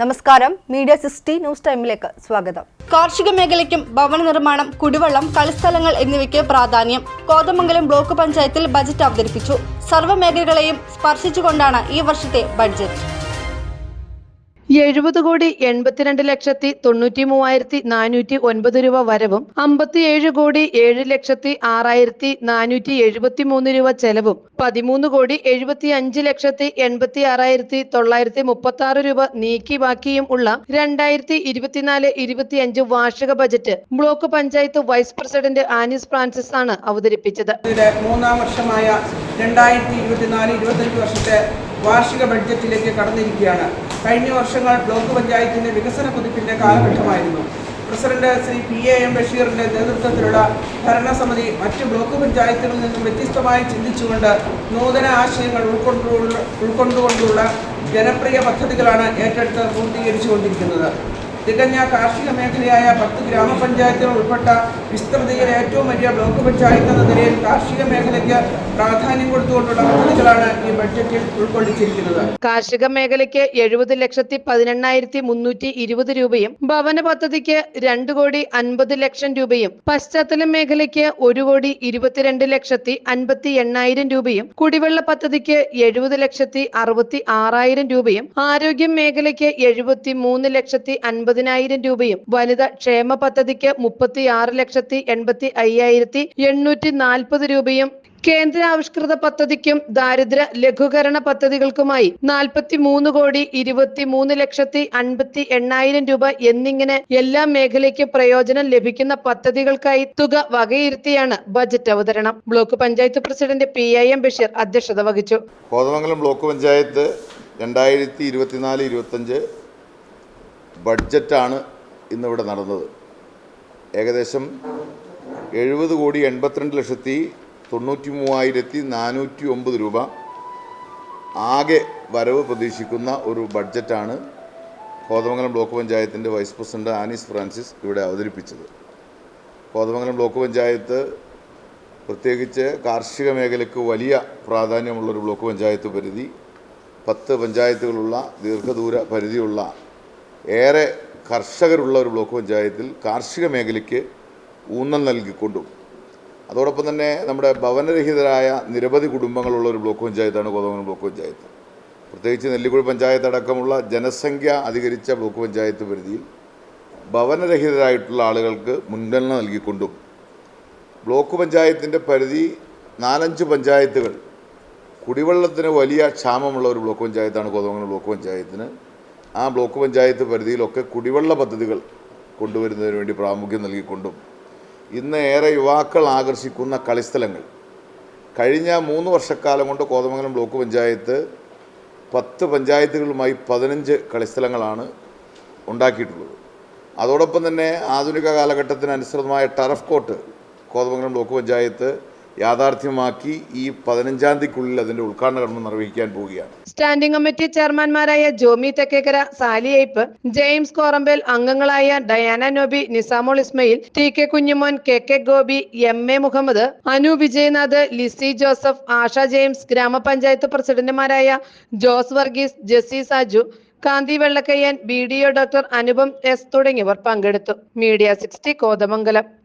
നമസ്കാരം. Media sixty news ടൈമിലേക്ക് സ്വാഗതം. കാർഷിക മേഖലയ്ക്കും ഭവന നിർമ്മാണം കുടിവെള്ളം കളിസ്ഥലങ്ങൾ എന്നിവയ്ക്ക് പ്രാധാന്യം കോതമംഗലം ബ്ലോക്ക് പഞ്ചായത്തിൽ ബജറ്റ് അവതരിപ്പിച്ചു. സർവ മേഖലകളെയും സ്പർശിച്ചുകൊണ്ടാണ് ഈ വർഷത്തെ ബഡ്ജറ്റ്. എഴുപത് കോടി എൺപത്തിരണ്ട് ലക്ഷത്തി തൊണ്ണൂറ്റി മൂവായിരത്തി നാനൂറ്റി ഒൻപത് രൂപ വരവും അമ്പത്തിയേഴ് കോടി ഏഴ് ലക്ഷത്തി ആറായിരത്തി നാനൂറ്റി എഴുപത്തി മൂന്ന് രൂപ ചെലവും പതിമൂന്ന് കോടി എഴുപത്തി അഞ്ച് ലക്ഷത്തി എൺപത്തി ആറായിരത്തി തൊള്ളായിരത്തി മുപ്പത്തി ആറ് രൂപ നീക്കി ബാക്കിയും ഉള്ള രണ്ടായിരത്തി ഇരുപത്തിനാല് ഇരുപത്തി അഞ്ച് വാർഷിക budget block panchayat vice president Anis Francis ആണ് അവതരിപ്പിച്ചത്. മൂന്നാം വർഷമായ രണ്ടായിരത്തി ഇരുപത്തിനാല് ഇരുപത്തഞ്ച് വർഷത്തെ വാർഷിക ബഡ്ജറ്റിലേക്ക് കടന്നിരിക്കുകയാണ്. കഴിഞ്ഞ വർഷങ്ങൾ ബ്ലോക്ക് പഞ്ചായത്തിന്റെ വികസന കുതിപ്പിന്റെ കാലഘട്ടമായിരുന്നു. President Shri P A M ബഷീറിന്റെ നേതൃത്വത്തിലുള്ള ഭരണസമിതി മറ്റ് ബ്ലോക്ക് പഞ്ചായത്തുകളിൽ നിന്നും വ്യത്യസ്തമായി ചിന്തിച്ചുകൊണ്ട് നൂതന ആശയങ്ങൾ ഉൾക്കൊണ്ടുള്ള ഉൾക്കൊണ്ടുകൊണ്ടുള്ള ജനപ്രിയ പദ്ധതികളാണ് ഏറ്റെടുത്ത് പൂർത്തീകരിച്ചുകൊണ്ടിരിക്കുന്നത്. തികഞ്ഞ കാർഷിക മേഖലയായ പത്ത് ഗ്രാമപഞ്ചായത്തുകൾ ഉൾപ്പെട്ട വിസ്തൃതിയിൽ ഏറ്റവും വലിയ ബ്ലോക്ക് പഞ്ചായത്ത് എന്ന നിലയിൽ കാർഷിക മേഖലയ്ക്ക് പ്രാധാന്യം കൊടുത്തുകൊണ്ടുള്ള പദ്ധതികളാണ് ഈ ബഡ്ജറ്റിൽ ഉൾക്കൊള്ളിച്ചിരിക്കുന്നത്. കാർഷിക മേഖലയ്ക്ക് എഴുപത് ലക്ഷത്തി പതിനെണ്ണായിരത്തി മുന്നൂറ്റി ഇരുപത് രൂപയും ഭവന പദ്ധതിക്ക് രണ്ട് കോടി അൻപത് ലക്ഷം രൂപയും പശ്ചാത്തല മേഖലയ്ക്ക് ഒരു കോടി ഇരുപത്തിരണ്ട് ലക്ഷത്തി അൻപത്തി എണ്ണായിരം രൂപയും കുടിവെള്ള പദ്ധതിക്ക് എഴുപത് ലക്ഷത്തി അറുപത്തി ആറായിരം രൂപയും ആരോഗ്യ മേഖലയ്ക്ക് എഴുപത്തി മൂന്ന് ലക്ഷത്തി അൻപതിനായിരം രൂപയും വനിത ക്ഷേമ പദ്ധതിക്ക് മുപ്പത്തി ആറ് ലക്ഷത്തി എൺപത്തി അയ്യായിരത്തി എണ്ണൂറ്റി നാൽപ്പത് രൂപയും കേന്ദ്രാവിഷ്കൃത പദ്ധതിക്കും ദാരിദ്ര്യ ലഘൂകരണ പദ്ധതികൾക്കുമായി നാൽപ്പത്തി മൂന്ന് കോടി ഇരുപത്തി മൂന്ന് ലക്ഷത്തി അൻപത്തി എണ്ണായിരം രൂപ എന്നിങ്ങനെ എല്ലാ മേഖലയ്ക്ക് പ്രയോജനം ലഭിക്കുന്ന പദ്ധതികൾക്കായി തുക വകയിരുത്തിയാണ് ബജറ്റ് അവതരണം. Block panchayat president P I M Basheer അധ്യക്ഷത വഹിച്ചു. കോതമംഗലം ബ്ലോക്ക് പഞ്ചായത്ത് രണ്ടായിരത്തി ഇരുപത്തിനാല് ഇരുപത്തഞ്ച് ബഡ്ജറ്റാണ് ഇന്നിവിടെ നടന്നത്. ഏകദേശം എഴുപത് കോടി എൺപത്തിരണ്ട് ലക്ഷത്തി തൊണ്ണൂറ്റി മൂവായിരത്തി നാനൂറ്റി ഒമ്പത് രൂപ ആകെ വരവ് പ്രതീക്ഷിക്കുന്ന ഒരു ബഡ്ജറ്റാണ് കോതമംഗലം ബ്ലോക്ക് പഞ്ചായത്തിന്റെ വൈസ് പ്രസിഡന്റ് ആനീസ് ഫ്രാൻസിസ് ഇവിടെ അവതരിപ്പിച്ചത്. കോതമംഗലം ബ്ലോക്ക് പഞ്ചായത്ത് പ്രത്യേകിച്ച് കാർഷിക മേഖലയ്ക്ക് വലിയ പ്രാധാന്യമുള്ളൊരു ബ്ലോക്ക് പഞ്ചായത്ത് പരിധി പത്ത് പഞ്ചായത്തുകളുള്ള ദീർഘദൂര പരിധിയുള്ള ഏറെ കർഷകരുള്ള ഒരു ബ്ലോക്ക് പഞ്ചായത്തിൽ കാർഷിക മേഖലയ്ക്ക് ഊന്നൽ നൽകിക്കൊണ്ടും അതോടൊപ്പം തന്നെ നമ്മുടെ ഭവനരഹിതരായ നിരവധി കുടുംബങ്ങളുള്ള ഒരു ബ്ലോക്ക് പഞ്ചായത്താണ് കോതമംഗലം ബ്ലോക്ക് പഞ്ചായത്ത്. പ്രത്യേകിച്ച് നെല്ലിക്കുഴി പഞ്ചായത്ത് അടക്കമുള്ള ജനസംഖ്യ അധികരിച്ച ബ്ലോക്ക് പഞ്ചായത്ത് പരിധിയിൽ ഭവനരഹിതരായിട്ടുള്ള ആളുകൾക്ക് മുൻഗണന നൽകിക്കൊണ്ടും ബ്ലോക്ക് പഞ്ചായത്തിന്റെ പരിധി നാലഞ്ച് പഞ്ചായത്തുകൾ കുടിവെള്ളത്തിന് വലിയ ക്ഷാമമുള്ള ഒരു ബ്ലോക്ക് പഞ്ചായത്താണ് കോതമംഗലം ബ്ലോക്ക് പഞ്ചായത്തിന് ആ ബ്ലോക്ക് പഞ്ചായത്ത് പരിധിയിലൊക്കെ കുടിവെള്ള പദ്ധതികൾ കൊണ്ടുവരുന്നതിന് വേണ്ടി പ്രാമുഖ്യം നൽകിക്കൊണ്ടും ഇന്ന് ഏറെ യുവാക്കൾ ആകർഷിക്കുന്ന കളിസ്ഥലങ്ങൾ. കഴിഞ്ഞ മൂന്ന് വർഷക്കാലം കൊണ്ട് കോതമംഗലം ബ്ലോക്ക് പഞ്ചായത്ത് പത്ത് പഞ്ചായത്തുകളുമായി പതിനഞ്ച് കളിസ്ഥലങ്ങളാണ് ഉണ്ടാക്കിയിട്ടുള്ളത്. അതോടൊപ്പം തന്നെ ആധുനിക കാലഘട്ടത്തിന് അനുസൃതമായ turf court Kothamangalam block panchayat യാഥാർത്ഥ്യമാക്കി ഈ പതിനഞ്ചാം തീയതിക്കുള്ളിൽ അതിന്റെ ഉദ്ഘാടന കർമ്മം നിർവഹിക്കാൻ പോവുകയാണ്. സ്റ്റാൻഡിംഗ് കമ്മിറ്റി ചെയർമാൻമാരായ ജോമി തെക്കേക്കര സാലിയേപ്പ് ജെയിംസ് കോറമ്പേൽ അംഗങ്ങളായ Diana Nobi Nisamol Ismail T K Kunjumon K K Gopi M A Muhammad Anu Vijayanath Lizy Joseph Asha James ഗ്രാമപഞ്ചായത്ത് പ്രസിഡന്റുമാരായ Jose Varghese Jessy Saju Kanthi Vellakkayyan B D O doctor Anupam S തുടങ്ങിയവർ പങ്കെടുത്തു. Media sixty Kothamangalam.